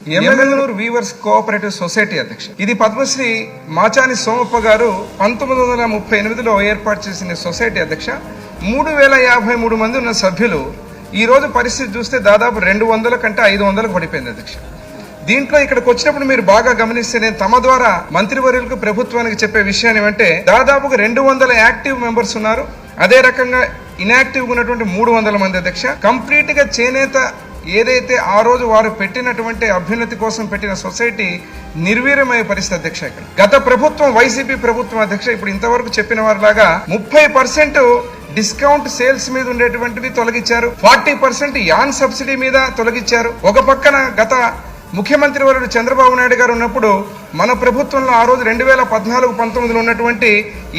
ఎమ్మెల్యేలూరు weavers cooperative society అధ్యక్ష ఇది పద్మశ్రీ మాచాని సోమప్ప గారు పంతొమ్మిది వందల ముప్పై ఎనిమిదిలో ఏర్పాటు చేసిన సొసైటీ అధ్యక్ష. మూడు వేల యాభై మూడు మంది ఉన్న సభ్యులు ఈ రోజు పరిస్థితి చూస్తే దాదాపు రెండు వందల కంటే ఐదు వందలకు పడిపోయింది అధ్యక్ష. దీంట్లో ఇక్కడికి వచ్చినప్పుడు మీరు బాగా గమనిస్తే నేను తమ ద్వారా మంత్రివర్యులకు ప్రభుత్వానికి చెప్పే విషయం ఏమంటే దాదాపుగా రెండు వందల యాక్టివ్ మెంబర్స్ ఉన్నారు. అదే రకంగా ఇనాక్టివ్ ఉన్నటువంటి మూడు వందల మంది అధ్యక్ష. కంప్లీట్గా చేనేత ఏదైతే ఆ రోజు వారు పెట్టినటువంటి అభ్యున్నతి కోసం పెట్టిన సొసైటీ నిర్వీర్యమయ్యే పరిస్థితి అధ్యక్ష ఇక్కడ. గత ప్రభుత్వం వైసీపీ ప్రభుత్వం అధ్యక్ష ఇప్పుడు ఇంతవరకు చెప్పిన వారిలాగా ముప్పై పర్సెంట్ డిస్కౌంట్ సేల్స్ మీద ఉండేటువంటివి తొలగించారు ఫార్టీ పర్సెంట్ యాన్ సబ్సిడీ మీద తొలగించారు ఒక పక్కన గత ముఖ్యమంత్రి వరుడు చంద్రబాబు నాయుడు గారు ఉన్నప్పుడు మన ప్రభుత్వంలో ఆ రోజు రెండు వేల పద్నాలుగు పంతొమ్మిదిలో ఉన్నటువంటి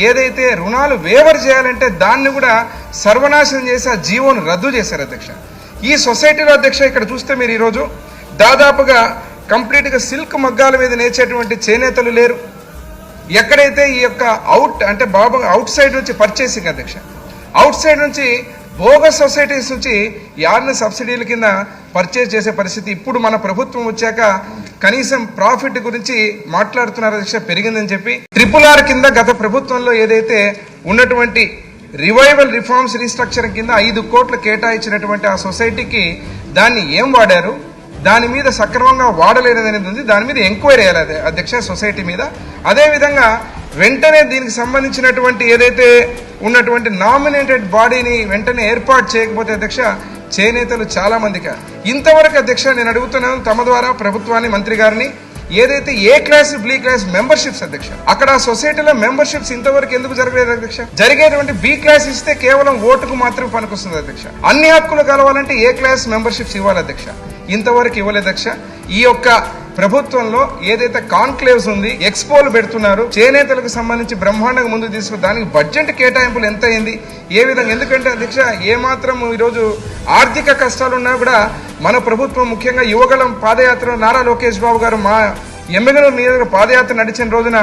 ఏదైతే రుణాలు వేవర్ చేయాలంటే దాన్ని కూడా సర్వనాశనం చేసి ఆ జీవోను రద్దు చేశారు అధ్యక్ష. ఈ సొసైటీలో అధ్యక్ష ఇక్కడ చూస్తే మీరు ఈరోజు దాదాపుగా కంప్లీట్గా సిల్క్ మగ్గాల మీద నేర్చేటువంటి చేనేతలు లేరు. ఎక్కడైతే ఈ యొక్క అవుట్ అంటే బాబు అవుట్ సైడ్ నుంచి పర్చేసింగ్ అధ్యక్ష అవుట్ సైడ్ నుంచి బోగస్ సొసైటీస్ నుంచి యార్న సబ్సిడీల కింద పర్చేస్ చేసే పరిస్థితి ఇప్పుడు మన ప్రభుత్వం వచ్చాక కనీసం ప్రాఫిట్ గురించి మాట్లాడుతున్నారు అధ్యక్ష పెరిగిందని చెప్పి. ట్రిపుల్ ఆర్ కింద గత ప్రభుత్వంలో ఏదైతే ఉన్నటువంటి రివైవల్ రిఫార్మ్స్ రీస్ట్రక్చరింగ్ కింద ఐదు కోట్లు కేటాయించినటువంటి ఆ సొసైటీకి దాన్ని ఏం వాడారు? దాని మీద సక్రమంగా వాడలేనిది ఉంది. దాని మీద ఎంక్వైరీ చేయాలి అధ్యక్ష సొసైటీ మీద? అదేవిధంగా వెంటనే దీనికి సంబంధించినటువంటి ఏదైతే ఉన్నటువంటి నామినేటెడ్ బాడీని వెంటనే ఏర్పాటు చేయకపోతే అధ్యక్ష చేనేతలు చాలామందిగా ఇంతవరకు అధ్యక్ష నేను అడుగుతున్నాను తమ ద్వారా ప్రభుత్వాన్ని మంత్రి గారిని ఏదైతే A class B class memberships అధ్యక్ష? అక్కడ సొసైటీలో మెంబర్షిప్స్ ఇంతవరకు ఎందుకు జరగలేదు అధ్యక్ష? జరిగేటువంటి బి క్లాస్ ఇస్తే కేవలం ఓటుకు మాత్రమే పనికొస్తుంది అధ్యక్ష. అన్ని హక్కులు కలవాలంటే ఏ క్లాస్ మెంబర్షిప్స్ ఇవ్వాలి అధ్యక్ష? ఇంతవరకు ఇవ్వలేదు అధ్యక్ష. ఈ యొక్క ప్రభుత్వంలో ఏదైతే కాన్క్లేవ్స్ ఉంది ఎక్స్పోలు పెడుతున్నారు చేనేతలకు సంబంధించి బ్రహ్మాండంగా ముందు తీసుకు దానికి బడ్జెట్ కేటాయింపులు ఎంత అయింది ఏ విధంగా? ఎందుకంటే అధ్యక్ష ఏమాత్రం ఈరోజు ఆర్థిక కష్టాలున్నా కూడా మన ప్రభుత్వం ముఖ్యంగా యువగలం పాదయాత్ర నారా లోకేష్ బాబు గారు మా ఎమ్మెల్యేలు నియోజక పాదయాత్ర నడిచిన రోజున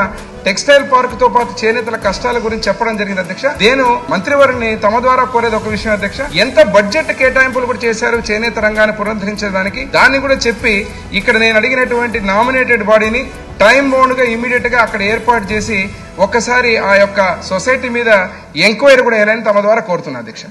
టెక్స్టైల్ పార్క్తో పాటు చేనేతల కష్టాల గురించి చెప్పడం జరిగింది అధ్యక్ష. నేను మంత్రివారిని తమ ద్వారా కోరేది ఒక విషయం అధ్యక్ష. ఎంత బడ్జెట్ కేటాయింపులు కూడా చేశారు చేనేత రంగాన్ని పునరుద్ధరించడానికి? దాన్ని కూడా చెప్పి ఇక్కడ నేను అడిగినటువంటి నామినేటెడ్ బాడీని టైం బౌండ్గా ఇమీడియట్గా అక్కడ ఏర్పాటు చేసి ఒక్కసారి ఆ యొక్క సొసైటీ మీద ఎంక్వైరీ కూడా వేయాలని తమ ద్వారా కోరుతున్నా అధ్యక్ష.